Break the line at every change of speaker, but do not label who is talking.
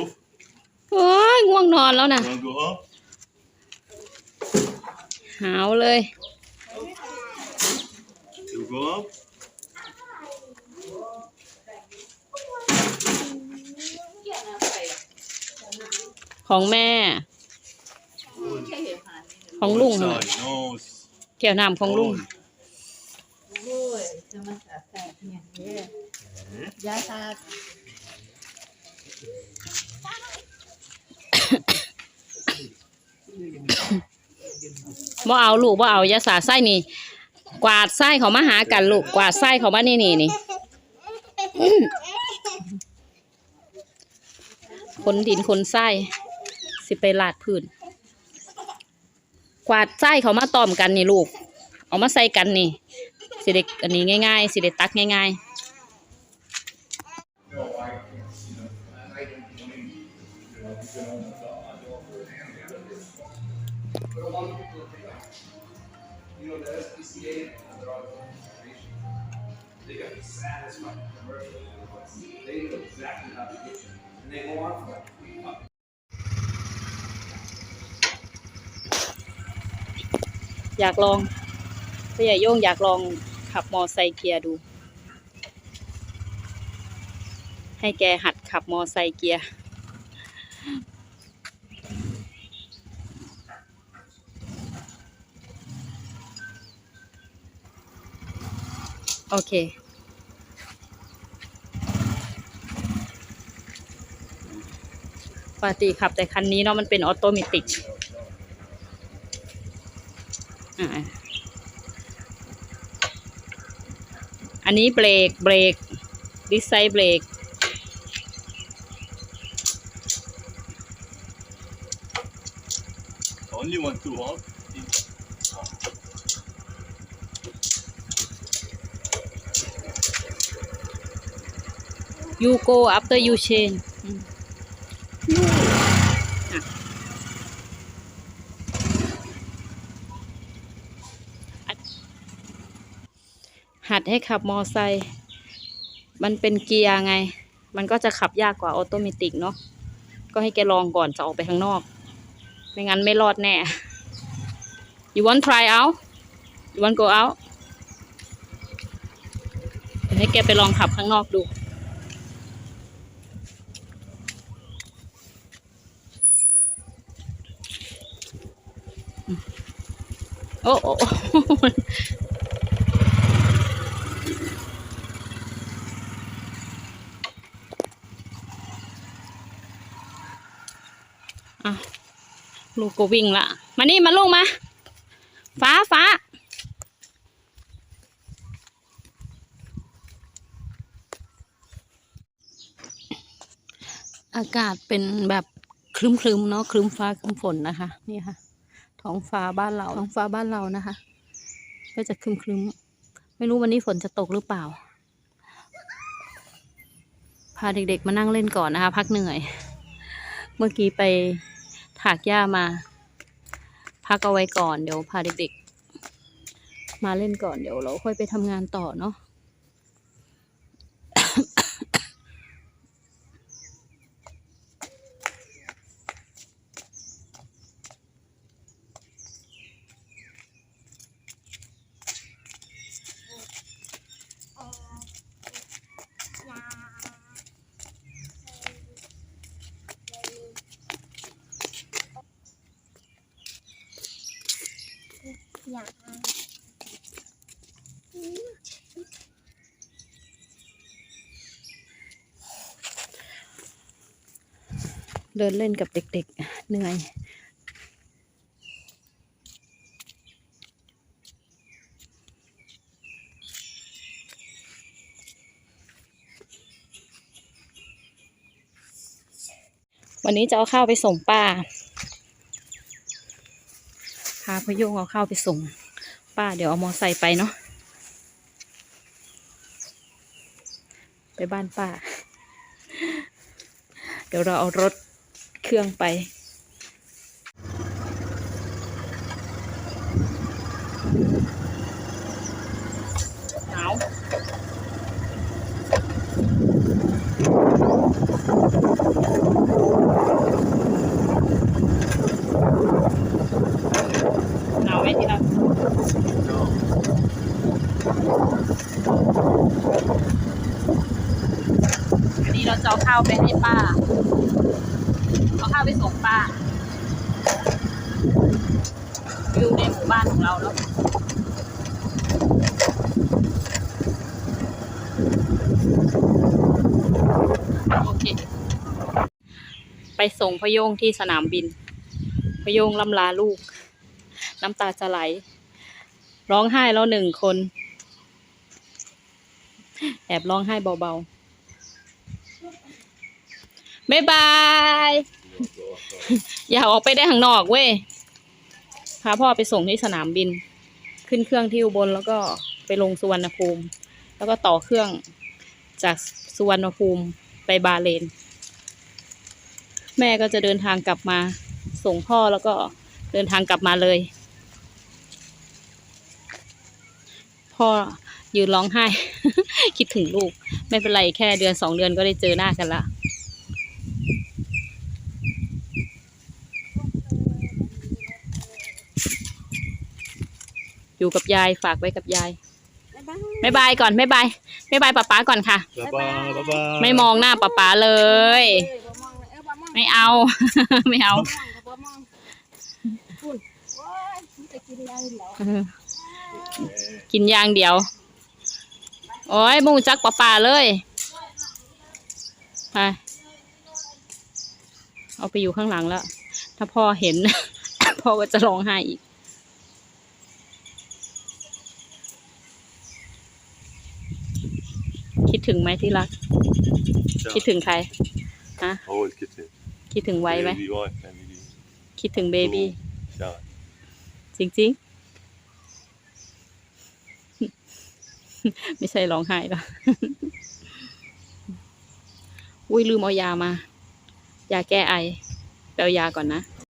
Off.
โอ้ยง่วงนอนแล้วนะ
You
หาวเลย
You go off?
ของแม่ ของลุงเหร
อ Sorry,
แกวน้ำของลุง
โอ้ยจะมาสาแส
บเนี่
ยยาสา
มาเอาลูกบ่เอายาสาไส้นี่ กวาดไส้เขามาหากันลูกกวาดไส้เขามานี่นี่นี่คนดินคนไส้สิไปลาดพื้น กวาดไส้เขามาตอมกันนี่ลูก เอามาใส่กันนี่สิเด็กอันนี้ง่ายๆสิเด็กตักง่าย ๆ
They got the saddest fucking commercials. They know exactly how to get you. And they go on for like three fucking
อยากลองพี่ใหญ่โย่งอยากลองขับมอไซค์เกียร์ดู ให้แกหัดขับมอไซค์เกียร์ โอเค ปกติขับแต่คันนี้เนาะมันเป็นออโตเมติกอันนี้เบรก เบรกดิสไซเบรก
Only one two up.
you go after you change อืมอะหัดให้ขับมอไซค์มันเป็นเกียร์ไง มันก็จะขับยากกว่าออโตเมติกเนาะ ก็ให้แกลองก่อนจะออกไปข้างนอก ไม่งั้นไม่รอดแน่ you want try out you want go out เดี๋ยวให้แกไปลองขับข้างนอกดู โอ้โอ้โอ้อะ ลูกก็วิ่งละ มานี่มาลูกมา ฟ้าฟ้า อากาศเป็นแบบครึ้มๆเนาะครึ้มฟ้าครึ้มฝนนะคะ นี่ค่ะ ท้องฟ้าบ้านเรา ท้องฟ้าบ้านเรานะคะ ก็จะครึ้มๆไม่รู้วันนี้ฝนจะตกหรือเปล่า พาเด็กๆมานั่งเล่นก่อนนะคะ พักเหนื่อย เมื่อกี้ไป ถากหญ้ามา พักเอาไว้ก่อนเดี๋ยวพาเด็กๆ มาเล่นก่อนเดี๋ยวเราค่อยไปทำงานต่อเนาะ เดินเล่นกับเด็กๆ เหนื่อย วันนี้จะเอาข้าวไปส่งป้า พาพโยงเอาข้าวไปส่ง ป้าเดี๋ยวเอามอไซค์ไปเนาะไปบ้านป้า เดี๋ยวเราเอารถเครื่องไป หนาว ข้าวไปให้ป้าเอาข้าวไปส่งป้าอยู่ในหมู่บ้านของเราแล้วโอเค ไปส่งพโยงที่สนามบินพโยงลำลาลูก น้ำตาจะไหล ร้องไห้แล้วหนึ่งคน แอบร้องไห้เบาๆ บ๊ายบาย อย่าออกไปได้ข้างนอกเว้ย พาพ่อไปส่งที่สนามบิน ขึ้นเครื่องที่อุบลแล้วก็ไปลงสุวรรณภูมิ แล้วก็ต่อเครื่องจากสุวรรณภูมิไปบาเลน แม่ก็จะเดินทางกลับมาส่งพ่อแล้วก็เดินทางกลับมาเลย พ่อยืนร้องไห้ คิดถึงลูก ไม่เป็นไรแค่เดือนสองเดือนก็ได้เจอหน้ากันละ อยู่กับยายฝากไว้กับยาย
บ๊ายบาย
บ๊ายบายก่อนบ๊ายบายบ๊ายบายป๊าป๊าก่อนค่ะ
Bye bye. Bye bye.
ไม่มองหน้าป๊าป๊าเลย
เอ้ยบ่มองเลยเอ้ยบ่มอง
ไม่เอา ไม่เอา
บ่มองบ่มองฝุ่นโอ้ยมันจะกินยังเหรอ
กินอย่างเดียว โอ้ยมูจักป๊าป๊าเลยไปเอาไปอยู่ข้างหลังแล้ว ถ้าพ่อเห็น พ่อก็จะร้องไห้อีก คิด ถึงไหมที่รัก คิดถึงใคร
Always kitten.
คิดถึงไว้ไหม
Baby wife, family.
คิดถึงเบบี้
Shout.
จริงๆ ไม่ใช่ร้องไห้หรอก อุ้ยลืมเอายามา ยาแก้ไอไปเอายาก่อนนะ